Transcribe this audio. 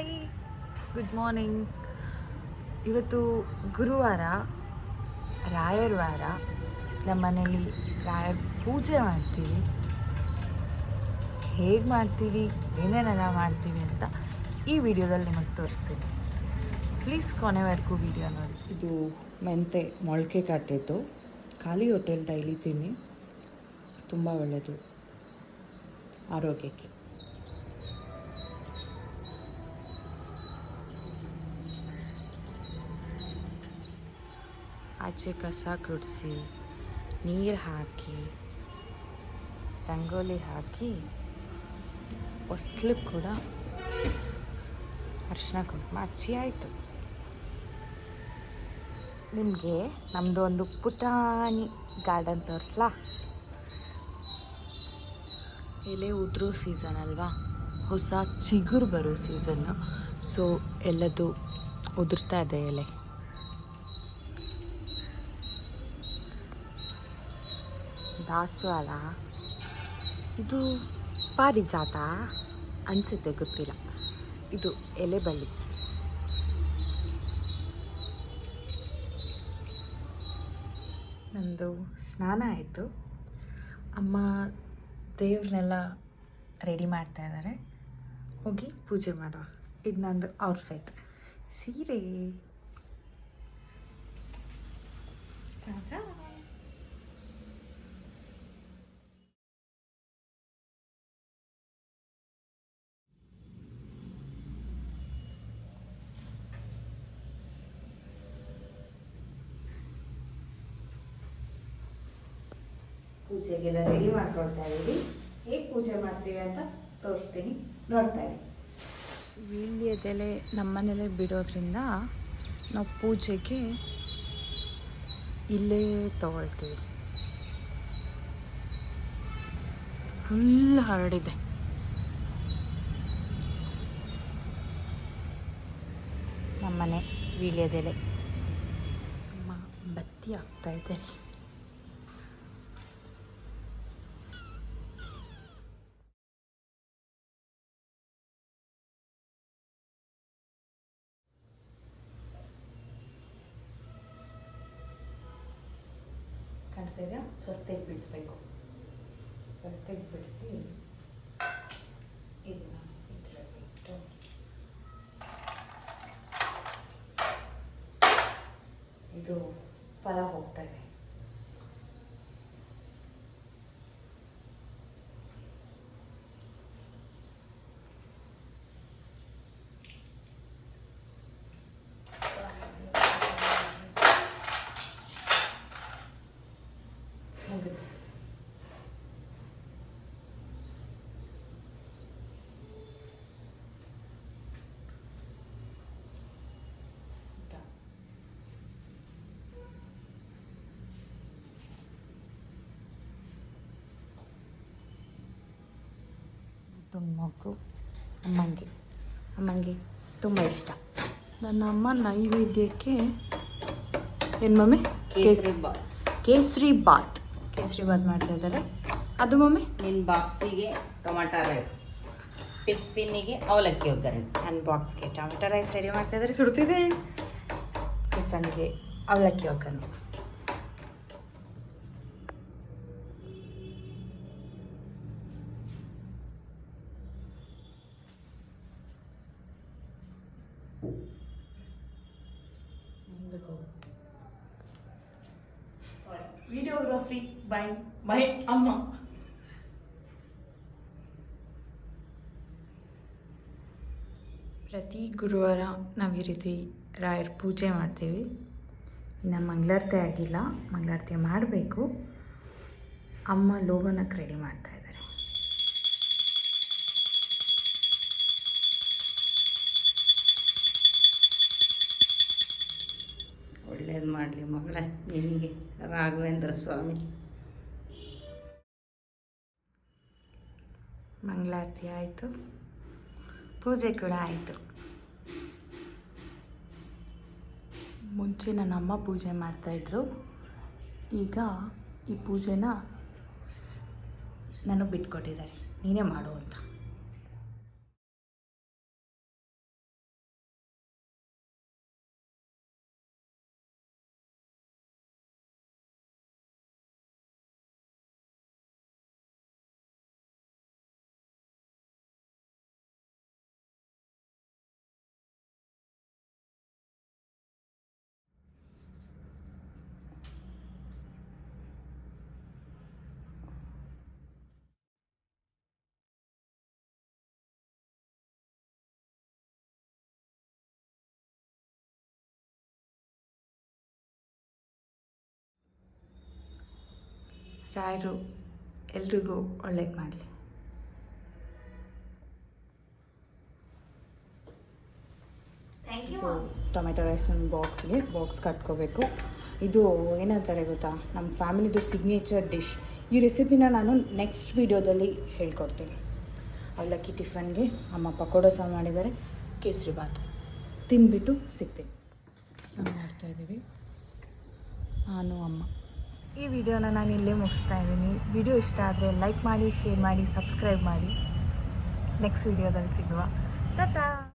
Hi good morning ಇವತ್ತು ಗುರುವಾರ ರಾಯರ ವಾರ ನಮ್ಮ ಮನೇಲಿ ರಾಯರ ಪೂಜೆ ಮಾಡ್ತೀವಿ. ಹೇಗೆ ಮಾಡ್ತೀವಿ ಏನೇನೆಲ್ಲ ಮಾಡ್ತೀವಿ ಅಂತ ಈ ವಿಡಿಯೋದಲ್ಲಿ ನಿಮಗೆ ತೋರಿಸ್ತೀನಿ. ಪ್ಲೀಸ್ ಕೊನೆವರೆಗೂ ವಿಡಿಯೋ ನೋಡಿ. ಇದು ಮೆಂತೆ ಮೊಳಕೆ ಕಾಟಿದ್ದು. ಖಾಲಿ ಹೋಟೆಲ್ ಡೈಲಿ ತಿನ್ನಿ. ತುಂಬ ಒಳ್ಳೆಯದು ಆರೋಗ್ಯಕ್ಕೆ. ಆಚೆ ಕಸ ಗುಡಿಸಿ, ನೀರು ಹಾಕಿ, ರಂಗೋಲಿ ಹಾಕಿ ಹೊಸ್ಲು ಕೂಡ ಅರ್ಶಿನ ಕುಂಕುಮ ಹಚ್ಚಿ ಆಯಿತು. ನಿಮಗೆ ನಮ್ಮದು ಒಂದು ಪುಟಾಣಿ ಗಾರ್ಡನ್ ತೋರಿಸ್ಲಾ? ಎಲೆ ಉದುರೋ ಸೀಸನ್ ಅಲ್ವಾ? ಹೊಸ ಚಿಗುರು ಬರೋ ಸೀಸನ್ನು ಸೊ ಎಲ್ಲದು ಉದುರ್ತಾ ಇದೆ ಎಲೆ. ದಾಸವಾಳ ಇದು ಪಾರಿಜಾತ ಅನಿಸುತ್ತೆ ಗೊತ್ತಿಲ್ಲ. ಇದು ಎಲೆಬಳ್ಳಿ. ನಮ್ಮದು ಸ್ನಾನ ಆಯಿತು. ಅಮ್ಮ ದೇವ್ರನ್ನೆಲ್ಲ ರೆಡಿ ಮಾಡ್ತಾ ಇದ್ದಾರೆ. ಹೋಗಿ ಪೂಜೆ ಮಾಡುವ. ಇದು ನಂದು ಔಟ್ಫಿಟ್. ಸೀರೆ. ಪೂಜೆಗೆಲ್ಲ ರೆಡಿ ಮಾಡ್ಕೊಳ್ತಾ ಇದ್ದೀವಿ. ಹೇಗೆ ಪೂಜೆ ಮಾಡ್ತೀವಿ ಅಂತ ತೋರಿಸ್ತೀನಿ. ನೋಡ್ತಾ ಇರಿ. ವೀಳ್ಯದೆಲೆ ನಮ್ಮನೇಲೆ ಬಿಡೋದ್ರಿಂದ ನಾವು ಪೂಜೆಗೆ ಇಲ್ಲೇ ತಗೊಳ್ತೀವಿ. ಫುಲ್ ಹರಡಿದೆ. ನಮ್ಮನೆ ವೀಳ್ಯದೆಲೆ ಅಮ್ಮ, ಬತ್ತಿ ಆಗ್ತಾ ಇದ್ದಾರೆ. ಇದೆಯಾ ಸ್ವಸ್ತಿಗೆ ಬಿಡಿಸ್ಬೇಕು. ಸ್ವಸ್ತಿಗೆ ಬಿಡಿಸಿ ಇದನ್ನ ಇದರಲ್ಲಿ ಇದು ಫಲ ಹೋಗ್ತಾ ಇದೆ ಮುಗಿದು ಆಯ್ತಾ? ಇದು ಮಗು ಅಮ್ಮಂಗೆ. ಅಮ್ಮಂಗೆ ತುಂಬ ಇಷ್ಟ. ನನ್ನ ಅಮ್ಮ ನೈವೇದ್ಯಕ್ಕೆ ಏನು ಮಮ್ಮಿ? ಕೇಸರಿ ಬಾತ್ ಕೇಸರಿ ಬಾತ್ ಕೇಸರಿ ಬಾತ್ ಮಾಡ್ತಾ ಇದ್ದಾರೆ. ಅದು ಮಮ್ಮಿ? ನಿನ್ನ ಬಾಕ್ಸಿಗೆ ಟೊಮಾಟೊ ರೈಸ್. ಟಿಫಿನ್ಗೆ ಅವಲಕ್ಕಿ ಒಗ್ಗರಣೆ. ನನ್ನ ಬಾಕ್ಸ್ಗೆ ಟೊಮೆಟೊ ರೈಸ್ ರೆಡಿ ಮಾಡ್ತಾ ಇದ್ದಾರೆ. ಸುಡ್ತಿದೆ. ಟಿಫನ್ಗೆ ಅವಲಕ್ಕಿ ಒಗ್ಗರಣೆ. ವಿಡಿಯೋಗ್ರಫಿ ಬೈ ಮೈ ಅಮ್ಮ ಪ್ರತಿ ಗುರುವಾರ ನಾವು ಈ ರೀತಿ ರಾಯರ ಪೂಜೆ ಮಾಡ್ತೀವಿ. ಇನ್ನು ಮಂಗಳಾರತಿ ಆಗಿಲ್ಲ, ಮಂಗಳಾರತಿ ಮಾಡಬೇಕು. ಅಮ್ಮ ಲೋಬನಕ್ಕೆ ರೆಡಿ ಮಾಡ್ತಾ ಒಳ್ಳೇದು ಮಾಡಲಿ ಮಗಳೇ, ನಿನಗೆ, ರಾಘವೇಂದ್ರ ಸ್ವಾಮಿ. ಮಂಗಳಾರತಿ ಆಯಿತು. ಪೂಜೆ ಕೂಡ ಆಯಿತು. ಮುಂಚೆ ನನ್ನ ಅಮ್ಮ ಪೂಜೆ ಮಾಡ್ತಾಯಿದ್ರು ಈಗ ಈ ಪೂಜೆನ ನನಗೆ ಬಿಟ್ಕೊಟ್ಟಿದ್ದಾರೆ. ನೀನೇ ಮಾಡು ಅಂತ. ರಾಯರು ಎಲ್ರಿಗೂ ಒಳ್ಳೇದು ಮಾಡಲಿ. ಇದು ಟೊಮೆಟೊ ರೈಸ್ ಒಂದು ಬಾಕ್ಸ್ಗೆ ಬಾಕ್ಸ್ ಕಟ್ಕೋಬೇಕು. ಇದು ಏನಂತಾರೆ ಗೊತ್ತಾ? ನಮ್ಮ ಫ್ಯಾಮಿಲಿದು ಸಿಗ್ನೇಚರ್ ಡಿಶ್ ಈ ರೆಸಿಪಿನ ನಾನು ನೆಕ್ಸ್ಟ್ ವೀಡಿಯೋದಲ್ಲಿ ಹೇಳ್ಕೊಡ್ತೀನಿ. ಅವಲಕ್ಕಿ ಟಿಫನ್ಗೆ ಅಮ್ಮ ಪಕೋಡ ಸಹ ಮಾಡಿದ್ದಾರೆ ಕೇಸರಿ ಬಾತ್ ತಿಂದ್ಬಿಟ್ಟು ಸಿಗ್ತೀನಿ. ಮಾಡ್ತಾ ಮಾಡ್ತಾಯಿದ್ದೀವಿ ನಾನು ಅಮ್ಮ. ಈ ವಿಡಿಯೋನ ನಾನು ಇಲ್ಲೇ ಮುಗಿಸ್ತಾ ಇದ್ದೀನಿ. ವಿಡಿಯೋ ಇಷ್ಟ ಆದರೆ ಲೈಕ್ ಮಾಡಿ ಶೇರ್ ಮಾಡಿ ಸಬ್ಸ್ಕ್ರೈಬ್ ಮಾಡಿ. ನೆಕ್ಸ್ಟ್ ವಿಡಿಯೋದಲ್ಲಿ ಸಿಗುವ. ಟಾಟಾ